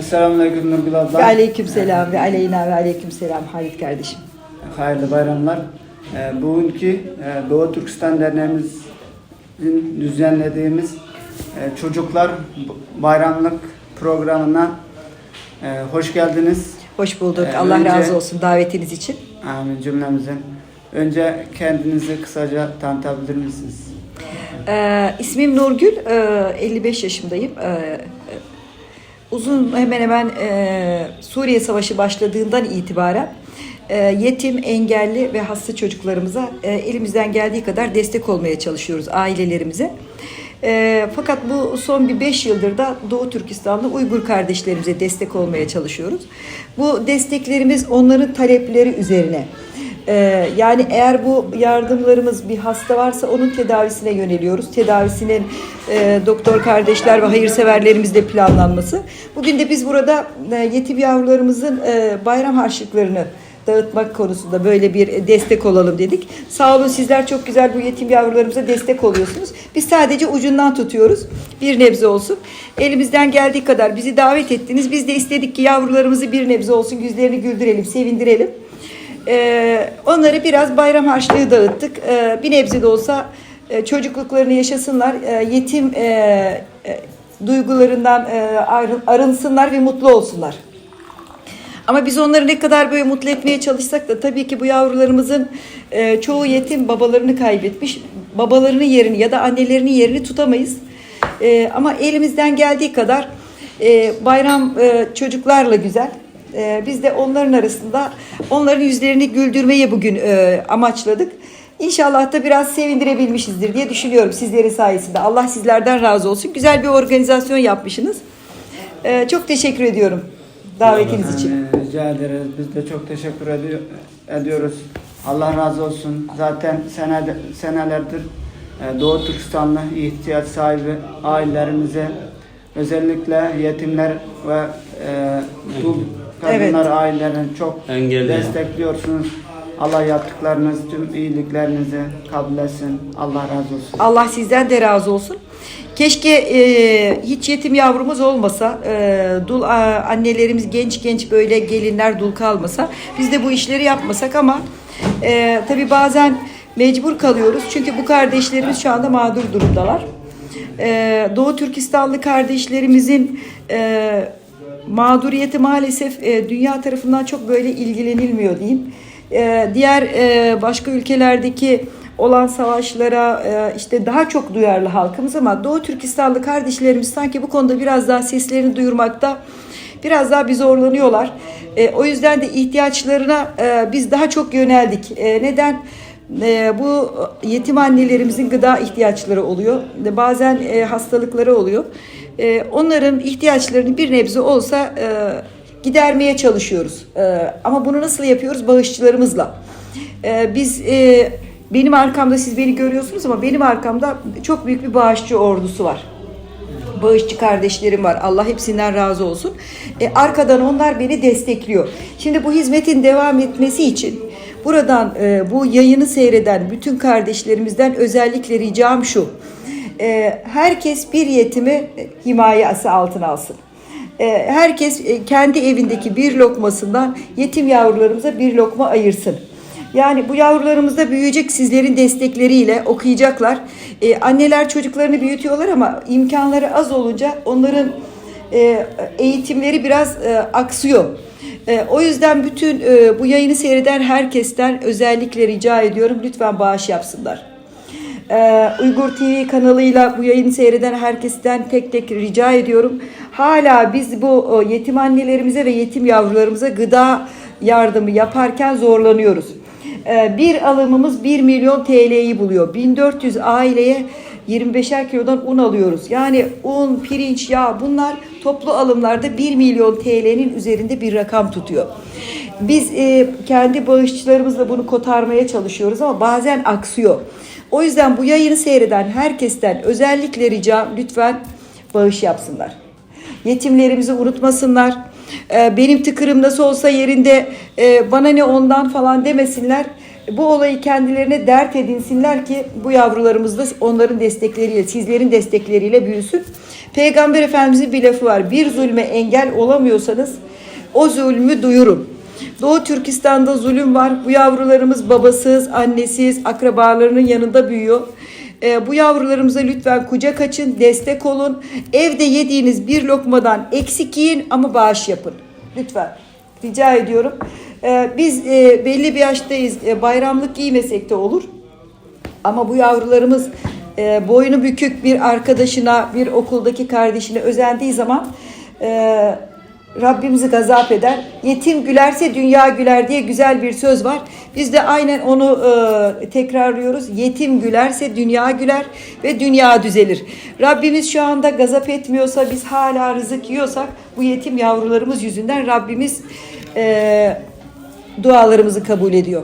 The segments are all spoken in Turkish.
Selamünaleyküm Nurgül Ve abla. aleyküm selam ve aleyna ve aleyküm selam Halit kardeşim. Hayırlı bayramlar. Ee, bugünkü e, Doğu Türkistan Derneğimizin düzenlediğimiz e, Çocuklar Bayramlık programına e, hoş geldiniz. Hoş bulduk. Ee, Allah önce- razı olsun davetiniz için. Amin cümlemizin. Önce kendinizi kısaca tanıtabilir misiniz? Ee, ismim Nurgül, ee, 55 yaşındayım. Ee, uzun hemen hemen ee, Suriye Savaşı başladığından itibaren ee, yetim, engelli ve hasta çocuklarımıza ee, elimizden geldiği kadar destek olmaya çalışıyoruz ailelerimize. Ee, fakat bu son bir 5 yıldır da Doğu Türkistanlı Uygur kardeşlerimize destek olmaya çalışıyoruz. Bu desteklerimiz onların talepleri üzerine. Ee, yani eğer bu yardımlarımız bir hasta varsa onun tedavisine yöneliyoruz. Tedavisinin e, doktor kardeşler ve hayırseverlerimizle planlanması. Bugün de biz burada e, yetim yavrularımızın e, bayram harçlıklarını dağıtmak konusunda böyle bir destek olalım dedik. Sağ olun sizler çok güzel bu yetim yavrularımıza destek oluyorsunuz. Biz sadece ucundan tutuyoruz. Bir nebze olsun. Elimizden geldiği kadar bizi davet ettiniz. Biz de istedik ki yavrularımızı bir nebze olsun yüzlerini güldürelim, sevindirelim. Ee, onları biraz bayram harçlığı dağıttık. Ee, bir nebze de olsa e, çocukluklarını yaşasınlar. E, yetim e, e, duygularından e, arınsınlar ve mutlu olsunlar. Ama biz onları ne kadar böyle mutlu etmeye çalışsak da tabii ki bu yavrularımızın e, çoğu yetim babalarını kaybetmiş. Babalarının yerini ya da annelerinin yerini tutamayız. E, ama elimizden geldiği kadar e, bayram e, çocuklarla güzel. E, biz de onların arasında onların yüzlerini güldürmeyi bugün e, amaçladık. İnşallah da biraz sevindirebilmişizdir diye düşünüyorum sizlerin sayesinde. Allah sizlerden razı olsun. Güzel bir organizasyon yapmışsınız. E, çok teşekkür ediyorum davetiniz için. Rica ederiz. Biz de çok teşekkür ediyor, ediyoruz. Allah razı olsun. Zaten senede, senelerdir e, Doğu Türkistanlı ihtiyaç sahibi ailelerimize özellikle yetimler ve e, dul kadınlar ailelerini çok Engelli. destekliyorsunuz. Allah yaptıklarınız, tüm iyiliklerinizi kabul etsin. Allah razı olsun. Allah sizden de razı olsun. Keşke e, hiç yetim yavrumuz olmasa, e, dul a, annelerimiz genç genç böyle gelinler dul kalmasa, biz de bu işleri yapmasak ama e, tabii bazen mecbur kalıyoruz. Çünkü bu kardeşlerimiz şu anda mağdur durumdalar. E, Doğu Türkistanlı kardeşlerimizin e, mağduriyeti maalesef e, dünya tarafından çok böyle ilgilenilmiyor diyeyim. E, diğer e, başka ülkelerdeki olan savaşlara e, işte daha çok duyarlı halkımız ama Doğu Türkistanlı kardeşlerimiz sanki bu konuda biraz daha seslerini duyurmakta biraz daha bir zorlanıyorlar. E, o yüzden de ihtiyaçlarına e, biz daha çok yöneldik. E, neden? E, bu yetim annelerimizin gıda ihtiyaçları oluyor. Bazen e, hastalıkları oluyor. E, onların ihtiyaçlarını bir nebze olsa e, gidermeye çalışıyoruz. E, ama bunu nasıl yapıyoruz? Bağışçılarımızla. E, biz e, benim arkamda siz beni görüyorsunuz ama benim arkamda çok büyük bir bağışçı ordusu var bağışçı kardeşlerim var. Allah hepsinden razı olsun. E, arkadan onlar beni destekliyor. Şimdi bu hizmetin devam etmesi için buradan e, bu yayını seyreden bütün kardeşlerimizden özellikle ricam şu. E, herkes bir yetimi e, himayesi altına alsın. E, herkes e, kendi evindeki bir lokmasından yetim yavrularımıza bir lokma ayırsın. Yani bu yavrularımız da büyüyecek sizlerin destekleriyle okuyacaklar. Ee, anneler çocuklarını büyütüyorlar ama imkanları az olunca onların e, eğitimleri biraz e, aksıyor. E, o yüzden bütün e, bu yayını seyreden herkesten özellikle rica ediyorum lütfen bağış yapsınlar. Ee, Uygur TV kanalıyla bu yayını seyreden herkesten tek tek rica ediyorum. Hala biz bu yetim annelerimize ve yetim yavrularımıza gıda yardımı yaparken zorlanıyoruz. Ee, bir alımımız 1 milyon TL'yi buluyor. 1400 aileye 25'er kilodan un alıyoruz. Yani un, pirinç, yağ bunlar toplu alımlarda 1 milyon TL'nin üzerinde bir rakam tutuyor. Biz e, kendi bağışçılarımızla bunu kotarmaya çalışıyoruz ama bazen aksıyor. O yüzden bu yayını seyreden herkesten özellikle ricam lütfen bağış yapsınlar. Yetimlerimizi unutmasınlar. Ee, Benim tıkırım nasıl olsa yerinde e, bana ne ondan falan demesinler. Bu olayı kendilerine dert edinsinler ki bu yavrularımız da onların destekleriyle, sizlerin destekleriyle büyüsün. Peygamber Efendimizin bir lafı var. Bir zulme engel olamıyorsanız o zulmü duyurun. Doğu Türkistan'da zulüm var. Bu yavrularımız babasız, annesiz, akrabalarının yanında büyüyor. Ee, bu yavrularımıza lütfen kucak açın, destek olun. Evde yediğiniz bir lokmadan eksik yiyin ama bağış yapın. Lütfen. Rica ediyorum. Ee, biz e, belli bir yaştayız. E, bayramlık giymesek de olur. Ama bu yavrularımız e, boynu bükük bir arkadaşına, bir okuldaki kardeşine özendiği zaman e, Rabbimizi gazap eder. Yetim gülerse dünya güler diye güzel bir söz var. Biz de aynen onu e, tekrarlıyoruz. Yetim gülerse dünya güler ve dünya düzelir. Rabbimiz şu anda gazap etmiyorsa, biz hala rızık yiyorsak bu yetim yavrularımız yüzünden Rabbimiz e, dualarımızı kabul ediyor.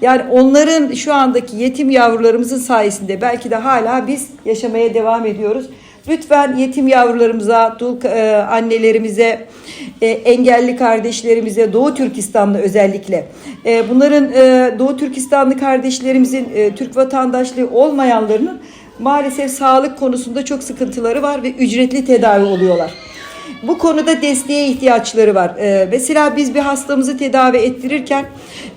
Yani onların şu andaki yetim yavrularımızın sayesinde belki de hala biz yaşamaya devam ediyoruz. Lütfen yetim yavrularımıza, dul e, annelerimize, e, engelli kardeşlerimize, Doğu Türkistanlı özellikle e, bunların e, Doğu Türkistanlı kardeşlerimizin e, Türk vatandaşlığı olmayanlarının maalesef sağlık konusunda çok sıkıntıları var ve ücretli tedavi oluyorlar. Bu konuda desteğe ihtiyaçları var. Ee, mesela biz bir hastamızı tedavi ettirirken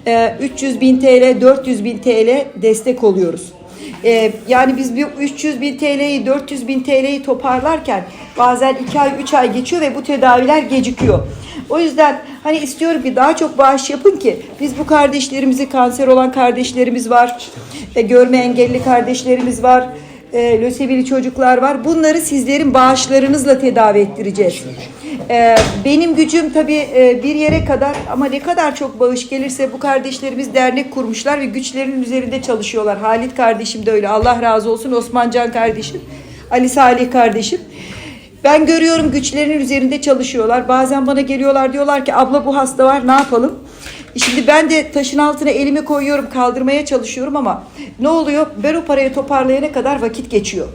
e, 300 bin TL, 400 bin TL destek oluyoruz. Ee, yani biz bir 300 bin TL'yi, 400 bin TL'yi toparlarken bazen 2 ay, 3 ay geçiyor ve bu tedaviler gecikiyor. O yüzden hani istiyorum ki daha çok bağış yapın ki biz bu kardeşlerimizi, kanser olan kardeşlerimiz var, e, görme engelli kardeşlerimiz var e, lösemili çocuklar var. Bunları sizlerin bağışlarınızla tedavi ettireceğiz. E, benim gücüm tabii e, bir yere kadar ama ne kadar çok bağış gelirse bu kardeşlerimiz dernek kurmuşlar ve güçlerinin üzerinde çalışıyorlar. Halit kardeşim de öyle. Allah razı olsun. Osmancan kardeşim. Ali Salih kardeşim. Ben görüyorum güçlerinin üzerinde çalışıyorlar. Bazen bana geliyorlar diyorlar ki abla bu hasta var ne yapalım? Şimdi ben de taşın altına elimi koyuyorum kaldırmaya çalışıyorum ama ne oluyor? Ben o parayı toparlayana kadar vakit geçiyor.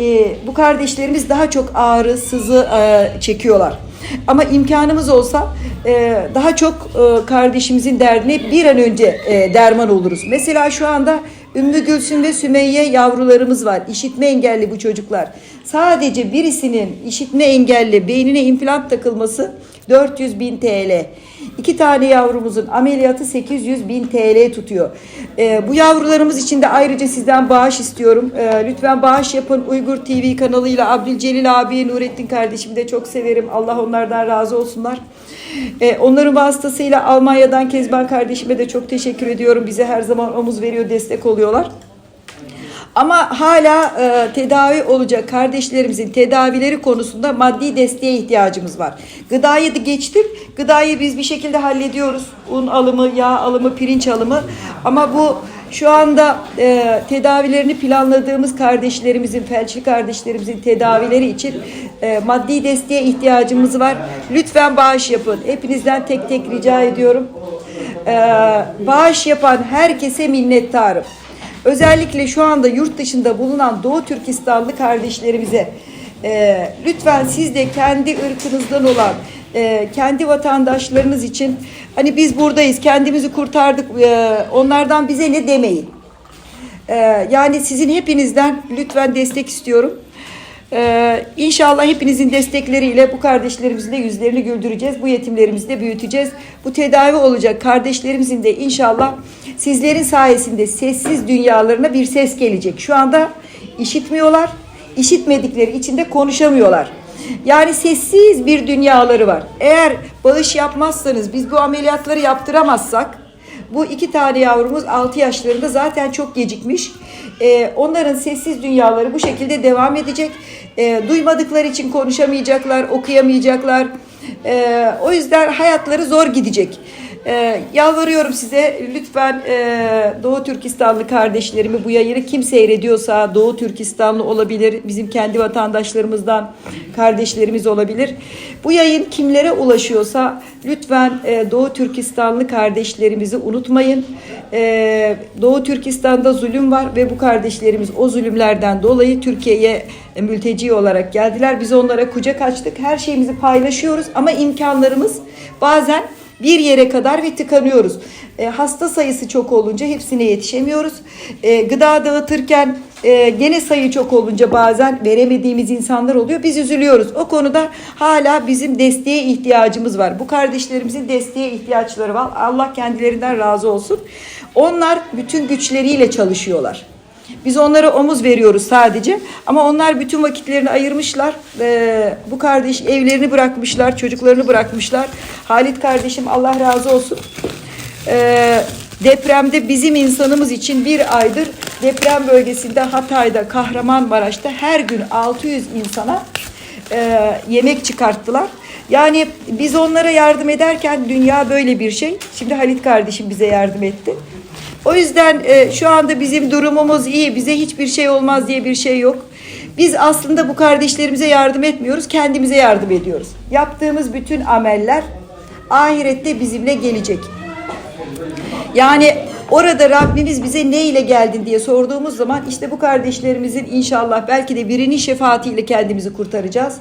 Ee, bu kardeşlerimiz daha çok ağrı, sızı e, çekiyorlar. Ama imkanımız olsa e, daha çok e, kardeşimizin derdine bir an önce e, derman oluruz. Mesela şu anda Ümmü Gülsüm ve Sümeyye yavrularımız var. İşitme engelli bu çocuklar. Sadece birisinin işitme engelli beynine implant takılması 400 bin TL. İki tane yavrumuzun ameliyatı 800 bin TL tutuyor. Ee, bu yavrularımız için de ayrıca sizden bağış istiyorum. Ee, lütfen bağış yapın. Uygur TV kanalıyla Abdülcelil abi, Nurettin kardeşimi de çok severim. Allah onlardan razı olsunlar. Ee, onların vasıtasıyla Almanya'dan Kezban kardeşime de çok teşekkür ediyorum. Bize her zaman omuz veriyor, destek oluyorlar. Ama hala e, tedavi olacak kardeşlerimizin tedavileri konusunda maddi desteğe ihtiyacımız var. Gıdayı da geçtim. Gıdayı biz bir şekilde hallediyoruz. Un alımı, yağ alımı, pirinç alımı. Ama bu şu anda e, tedavilerini planladığımız kardeşlerimizin, felçli kardeşlerimizin tedavileri için e, maddi desteğe ihtiyacımız var. Lütfen bağış yapın. Hepinizden tek tek rica ediyorum. E, bağış yapan herkese minnettarım. Özellikle şu anda yurt dışında bulunan Doğu Türkistanlı kardeşlerimize e, lütfen siz de kendi ırkınızdan olan e, kendi vatandaşlarınız için hani biz buradayız kendimizi kurtardık e, onlardan bize ne demeyin. E, yani sizin hepinizden lütfen destek istiyorum. Ee, inşallah hepinizin destekleriyle bu kardeşlerimizin de yüzlerini güldüreceğiz. Bu yetimlerimizi de büyüteceğiz. Bu tedavi olacak kardeşlerimizin de inşallah sizlerin sayesinde sessiz dünyalarına bir ses gelecek. Şu anda işitmiyorlar. İşitmedikleri için de konuşamıyorlar. Yani sessiz bir dünyaları var. Eğer bağış yapmazsanız, biz bu ameliyatları yaptıramazsak bu iki tane yavrumuz 6 yaşlarında zaten çok gecikmiş. Ee, onların sessiz dünyaları bu şekilde devam edecek. Ee, duymadıkları için konuşamayacaklar, okuyamayacaklar. Ee, o yüzden hayatları zor gidecek. Ee, yalvarıyorum size lütfen e, Doğu Türkistanlı kardeşlerimi bu yayını kim seyrediyorsa Doğu Türkistanlı olabilir, bizim kendi vatandaşlarımızdan kardeşlerimiz olabilir. Bu yayın kimlere ulaşıyorsa lütfen e, Doğu Türkistanlı kardeşlerimizi unutmayın. E, Doğu Türkistan'da zulüm var ve bu kardeşlerimiz o zulümlerden dolayı Türkiye'ye mülteci olarak geldiler. Biz onlara kucak açtık. Her şeyimizi paylaşıyoruz ama imkanlarımız bazen bir yere kadar ve tıkanıyoruz. E, hasta sayısı çok olunca hepsine yetişemiyoruz. E, gıda dağıtırken e, gene sayı çok olunca bazen veremediğimiz insanlar oluyor. Biz üzülüyoruz. O konuda hala bizim desteğe ihtiyacımız var. Bu kardeşlerimizin desteğe ihtiyaçları var. Allah kendilerinden razı olsun. Onlar bütün güçleriyle çalışıyorlar. Biz onlara omuz veriyoruz sadece. Ama onlar bütün vakitlerini ayırmışlar. Ee, bu kardeş evlerini bırakmışlar, çocuklarını bırakmışlar. Halit kardeşim Allah razı olsun. Ee, depremde bizim insanımız için bir aydır deprem bölgesinde Hatay'da, Kahramanmaraş'ta her gün 600 insana e, yemek çıkarttılar. Yani biz onlara yardım ederken dünya böyle bir şey. Şimdi Halit kardeşim bize yardım etti. O yüzden e, şu anda bizim durumumuz iyi. Bize hiçbir şey olmaz diye bir şey yok. Biz aslında bu kardeşlerimize yardım etmiyoruz. Kendimize yardım ediyoruz. Yaptığımız bütün ameller ahirette bizimle gelecek. Yani orada Rabbimiz bize ne ile geldin diye sorduğumuz zaman işte bu kardeşlerimizin inşallah belki de birinin şefaatiyle kendimizi kurtaracağız.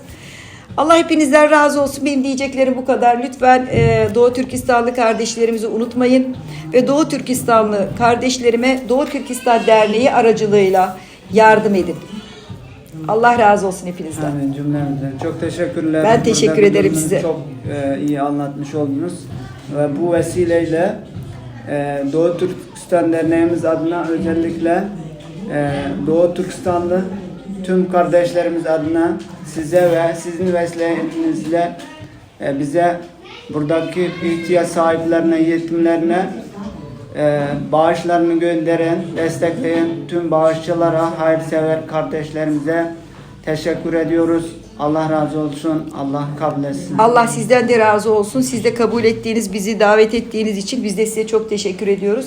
Allah hepinizden razı olsun. Benim diyeceklerim bu kadar. Lütfen e, Doğu Türkistanlı kardeşlerimizi unutmayın. Ve Doğu Türkistanlı kardeşlerime Doğu Türkistan Derneği aracılığıyla yardım edin. Allah razı olsun hepinizden. Amin cümlemizden. Çok teşekkürler. Ben teşekkür Burada ederim size. Çok e, iyi anlatmış oldunuz. Ve bu vesileyle e, Doğu Türkistan Derneğimiz adına özellikle e, Doğu Türkistanlı tüm kardeşlerimiz adına size ve sizin vesilenizle e, bize buradaki ihtiyaç sahiplerine, yetimlerine e, bağışlarını gönderen, destekleyen tüm bağışçılara, hayırsever kardeşlerimize teşekkür ediyoruz. Allah razı olsun. Allah kabul etsin. Allah sizden de razı olsun. Siz de kabul ettiğiniz, bizi davet ettiğiniz için biz de size çok teşekkür ediyoruz.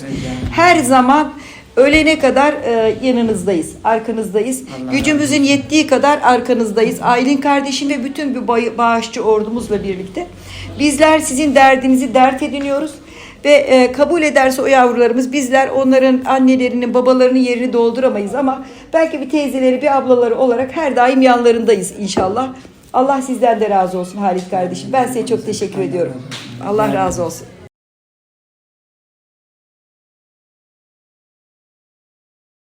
Her zaman ölene kadar e, yanınızdayız, arkanızdayız. Allah Gücümüzün yettiği kadar arkanızdayız. Aylin kardeşim ve bütün bir bağışçı ordumuzla birlikte. Bizler sizin derdinizi dert ediniyoruz. Ve e, kabul ederse o yavrularımız bizler onların annelerinin babalarının yerini dolduramayız ama belki bir teyzeleri bir ablaları olarak her daim yanlarındayız inşallah. Allah sizden de razı olsun Halit kardeşim. Ben size çok teşekkür ediyorum. Allah razı olsun.